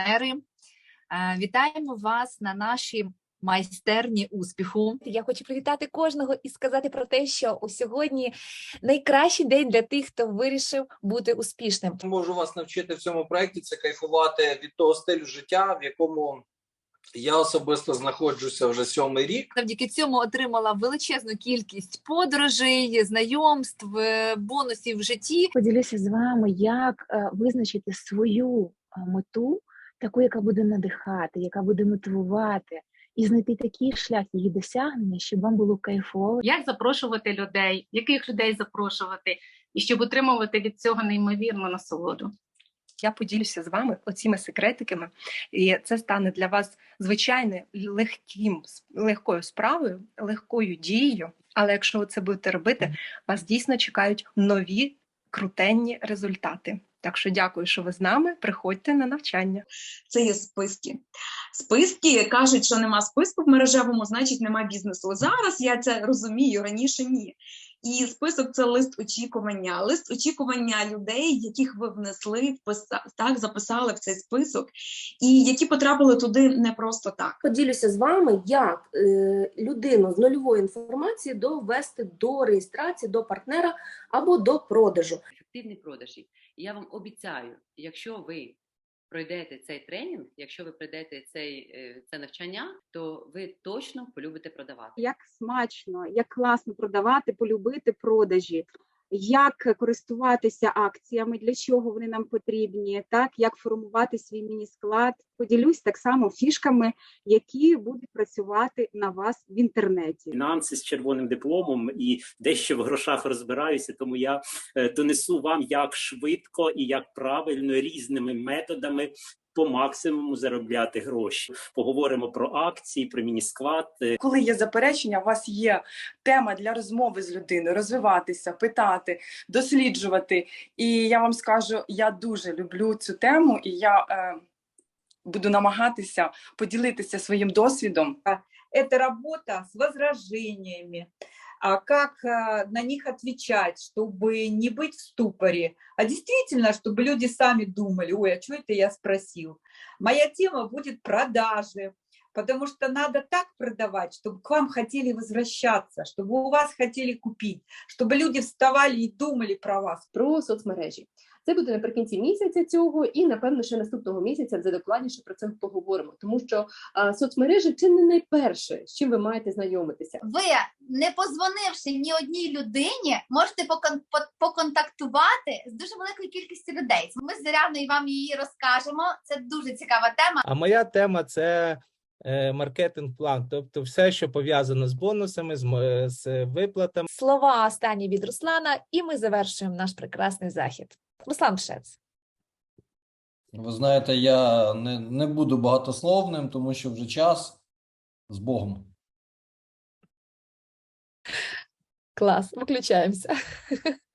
партнери. Е, Вітаємо вас на нашій майстерні успіху. Я хочу привітати кожного і сказати про те, що у сьогодні найкращий день для тих, хто вирішив бути успішним. можу вас навчити в цьому проєкті це кайфувати від того стилю життя, в якому я особисто знаходжуся вже сьомий рік. Завдяки цьому отримала величезну кількість подорожей, знайомств, е, бонусів в житті. Поділюся з вами, як е, визначити свою мету, таку, яка буде надихати, яка буде мотивувати, і знайти такий шлях її досягнення, щоб вам було кайфово. як запрошувати людей, яких людей запрошувати, і щоб отримувати від цього неймовірну насолоду. я поділюся з вами оціми секретиками, і це стане для вас звичайно легким, легкою справою, легкою дією. Але якщо ви це будете робити, вас дійсно чекають нові крутенні результати. Так що дякую, що ви з нами. Приходьте на навчання. це є списки. Списки кажуть, що нема списку в мережевому, значить нема бізнесу. Зараз я це розумію, раніше ні. І список це лист очікування, лист очікування людей, яких ви внесли, вписа- так, записали в цей список, і які потрапили туди не просто так. поділюся з вами, як е, людину з нульової інформації довести до реєстрації, до партнера або до продажу. Ефективні продажі. І я вам обіцяю, якщо ви пройдете цей тренінг, якщо ви пройдете цей, е, це навчання, то ви точно полюбите продавати. як смачно, як класно продавати, полюбити продажі, як користуватися акціями, для чого вони нам потрібні, так як формувати свій міні-склад. Поділюсь так само фішками, які будуть працювати на вас в інтернеті. фінанси з червоним дипломом і дещо в грошах розбираюся, тому я е, донесу вам, як швидко і як правильно різними методами по максимуму заробляти гроші. Поговоримо про акції, про міні-склад, коли є заперечення, у вас є тема для розмови з людиною, розвиватися, питати, досліджувати. І я вам скажу, я дуже люблю цю тему, і я е, буду намагатися поділитися своїм досвідом. это работа с возражениями, как а, на них отвечать, чтобы не быть в ступоре, а действительно, чтобы люди сами думали, ой, а что это я спросил. Моя тема будет продажи, потому что надо так продавать, чтобы к вам хотели возвращаться, чтобы у вас хотели купить, чтобы люди вставали и думали про вас. Про соцмережі. Це буде наприкінці місяця цього, і напевно ще наступного місяця вже докладніше про це поговоримо, тому що а, соцмережі це не найперше, з чим ви маєте знайомитися. ви, не позвонивши ні одній людині, можете поконтактувати з дуже великою кількістю людей. Ми з Заряною вам її розкажемо. Це дуже цікава тема. А моя тема це е, маркетинг-план, тобто все, що пов'язано з бонусами, з, з виплатами. Слова останні від Руслана, і ми завершуємо наш прекрасний захід. Руслан Пшец. Ви знаєте, я не, не буду багатословним, тому що вже час з Богом. Клас, виключаємося.